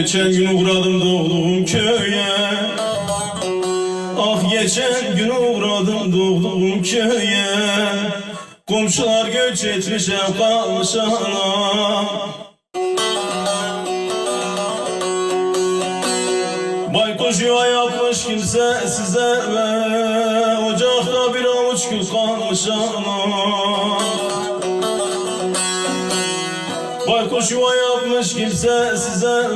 geçen gün uğradım doğduğum köye. Ah geçen gün uğradım doğduğum köye. Komşular göç etmiş hep kalmış anam Baykuş yuva yapmış kimse size ve Ocakta bir avuç gül kalmış anam Baykuş yuva yapmış kimse size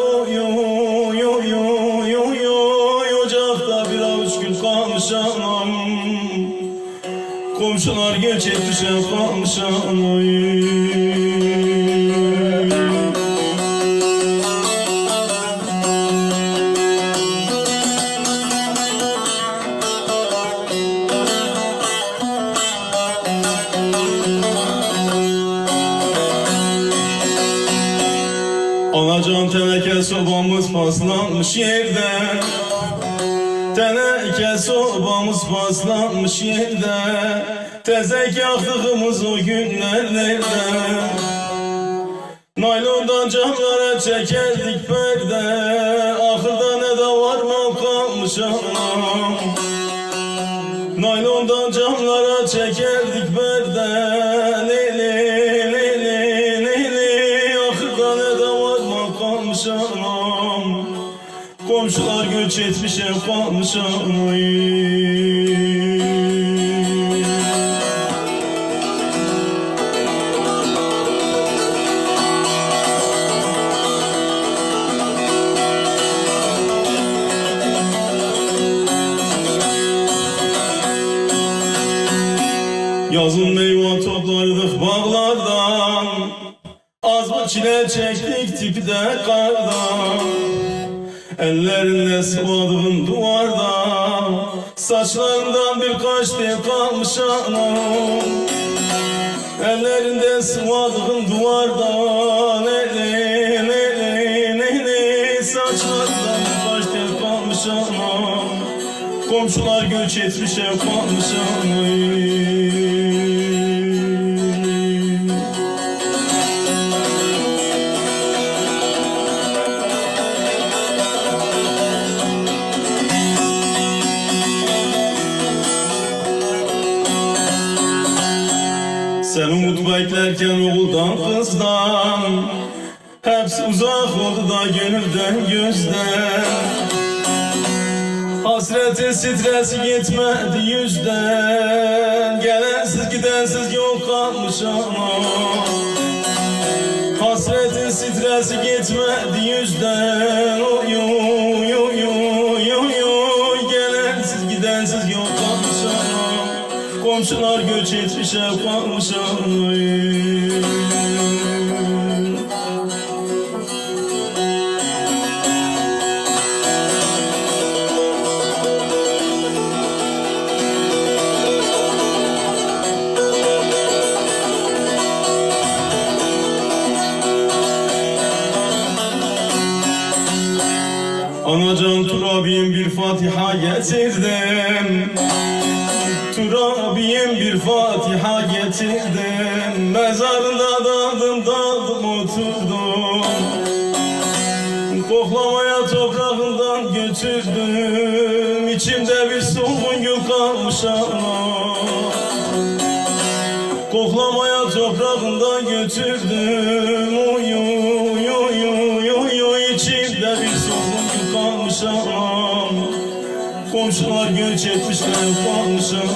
Oy oy oy oy oy oy Ocakta bir avuç gül kalmış anam Komşular etmiş hep kalmış anam Anacan teneke sobamız paslanmış yerden. Teneke sobamız paslanmış yerde Tezek yaktığımız o günlerde Naylondan camlara çekerdik perde. Ahırda ne de var mal kalmış anam. Naylondan camlara çekerdik perde Kalmış anam Yazın meyve toplardık bağlardan. Az mı çile çektik tipde kardan Ellerinde sıvadığın duvarda Saçlarından birkaç tel kalmış anam. Ellerinde sıvadığın duvarda Neyli neyli neyli Saçlarından birkaç tel kalmış anam. Komşular göç etmiş ev kalmış anam Sen umut beklerken oğuldan kızdan. Hepsi uzak oldu da gönülden gözden. Hasretin stresi gitmedi yüzden. Gelensiz gidensiz yok kalmış ama. Hasretin stresi gitmedi yüzden Komşular göç etmiş hep kalmış ama Anacan Turabi'm bir Fatiha getirdim Turabi'm bir Fatiha getirdim Mezarında daldım daldım oturdum Koklamaya toprağından götürdüm İçimde bir solgun gül kalmış ama Koklamaya toprağından götürdüm oy oy oy oy İçimde bir solgun gül kalmış ama Komşular göç etmişler, bağışlar